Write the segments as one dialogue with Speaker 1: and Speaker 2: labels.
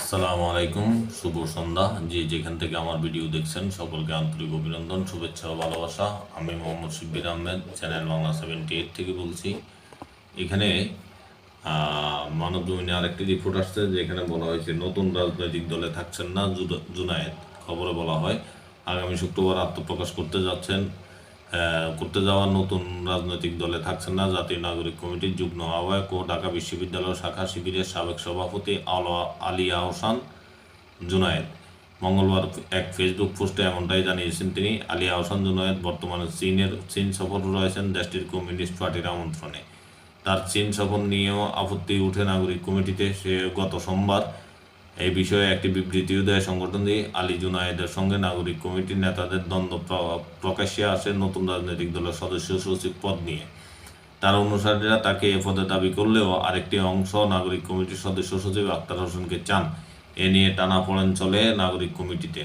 Speaker 1: আসসালামু আলাইকুম, শুভ সন্ধ্যা। যে যেখান থেকে আমার ভিডিও দেখছেন, সকলকে আন্তরিক অভিনন্দন, শুভেচ্ছা ও ভালোবাসা। আমি Mohammad Shibbir Ahmed, channel Bangla seventy eight থেকে বলছি। এখানে মানব জমিনে আরেকটি রিপোর্ট আসছে, যেখানে বলা হয়েছে, নতুন রাজনৈতিক দলে থাকছেন না জুনায়েদ, খবরে বলা হয়। আগামী শুক্রবার আত্মপ্রকাশ করতে যাচ্ছেন করতে যাওয়া নতুন রাজনৈতিক দলে থাকছেন না। জাতীয় নাগরিক কমিটির যুগ্ম আহ্বায়ক ও ঢাকা বিশ্ববিদ্যালয় শাখা শিবিরের সাবেক সভাপতি আলা- আলিয়া হোসান জুনায়েদ। মঙ্গলবার এক ফেসবুক পোস্টে এমনটাই জানিয়েছেন তিনি। আলিয়া হোসেন জুনায়েদ বর্তমানে চীনের, চীন সফর রয়েছেন দেশটির কমিউনিস্ট পার্টির আমন্ত্রণে। তার চীন সফর নিয়েও আপত্তি উঠে নাগরিক কমিটিতে। সে গত সোমবার এই বিষয়ে একটি বিবৃতিও দেয় সংগঠনটি। আলী জুনায়েদের সঙ্গে নাগরিক কমিটির নেতাদের দ্বন্দ্ব প্রকাশ্যে আসে নতুন রাজনৈতিক দলের সদস্য সচিব পদ নিয়ে। তার অনুসারীরা তাকে এ পদে দাবি করলেও আরেকটি অংশ নাগরিক কমিটির সদস্য সচিব আক্তার হোসেনকে চান। এ নিয়ে টানাপোড়েন চলে নাগরিক কমিটিতে।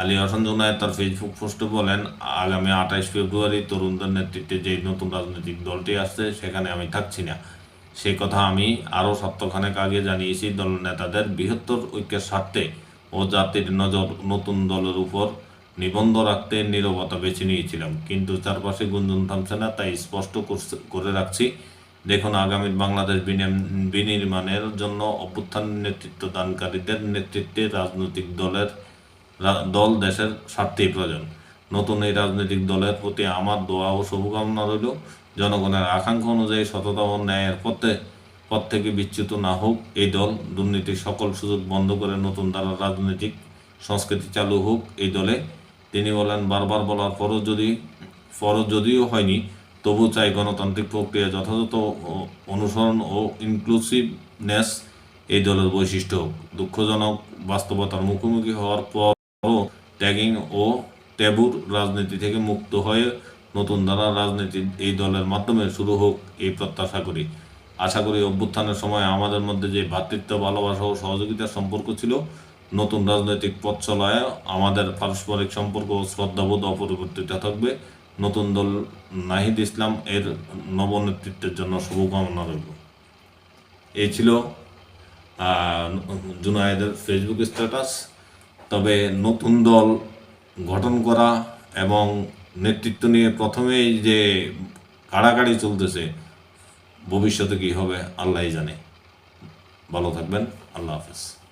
Speaker 1: আলী হাসান জুনায়েদ তার ফেসবুক পোস্টে বলেন, আগামী আঠাইশ ফেব্রুয়ারি তরুণদের নেতৃত্বে যে নতুন রাজনৈতিক দলটি আসছে, সেখানে আমি থাকছি না। সে কথা আমি আরও সপ্তাহখানেক আগে জানিয়েছি দল নেতাদের বৃহত্তর ঐক্যের স্বার্থে ও জাতির নজর নতুন দলের উপর নিবন্ধ রাখতে নীরবতা বেছে নিয়েছিলাম। কিন্তু চারপাশে গুঞ্জন থামছে না, তাই স্পষ্ট করে রাখছি, দেখুন আগামীর বাংলাদেশ বিনির্মাণের জন্য অভ্যুত্থান নেতৃত্ব দানকারীদের নেতৃত্বে রাজনৈতিক দলের দল দেশের স্বার্থেই প্রয়োজন। নতুন এই রাজনৈতিক দলের প্রতি আমার দোয়া ও শুভকামনা রইল। জনগণের আকাঙ্ক্ষা অনুযায়ী সততা ও ন্যায়ের পথে, পথ থেকে বিচ্যুত না হোক, এই দল দুর্নীতির সকল সুযোগ বন্ধ করে নতুন দ্বারা রাজনৈতিক সংস্কৃতি চালু হোক, এই দলে। তিনি বলেন, বারবার বলার পরও যদি, পরও যদিও হয়নি তবু চাই গণতান্ত্রিক প্রক্রিয়া যথাযথ অনুসরণ ও ইনক্লুসিভনেস এই দলের বৈশিষ্ট্য দুঃখজনক বাস্তবতার মুখোমুখি হওয়ার পরও ট্যাগিং ও ট্যাবুর রাজনীতি থেকে মুক্ত হয়ে নতুন ধারা রাজনীতি এই দলের মাধ্যমে শুরু হোক এই প্রত্যাশা করি। আশা করি অভ্যুত্থানের সময় আমাদের মধ্যে যে ভ্রাতৃত্ব ভালোবাসা ও সহযোগিতার সম্পর্ক ছিল, নতুন রাজনৈতিক পথ চলায় আমাদের পারস্পরিক সম্পর্ক ও শ্রদ্ধাবোধ অপরিবর্তিত থাকবে। নতুন দল নাহিদ ইসলাম এর নবনেতৃত্বের জন্য শুভকামনা রইল। এই ছিল জুনায়েদের ফেসবুক স্ট্যাটাস তবে নতুন দল গঠন করা এবং নেতৃত্ব নিয়ে প্রথমেই যে কাড়াকাড়ি চলতেছে, ভবিষ্যতে কী হবে, আল্লাহই জানে। ভালো থাকবেন, আল্লাহ হাফেজ।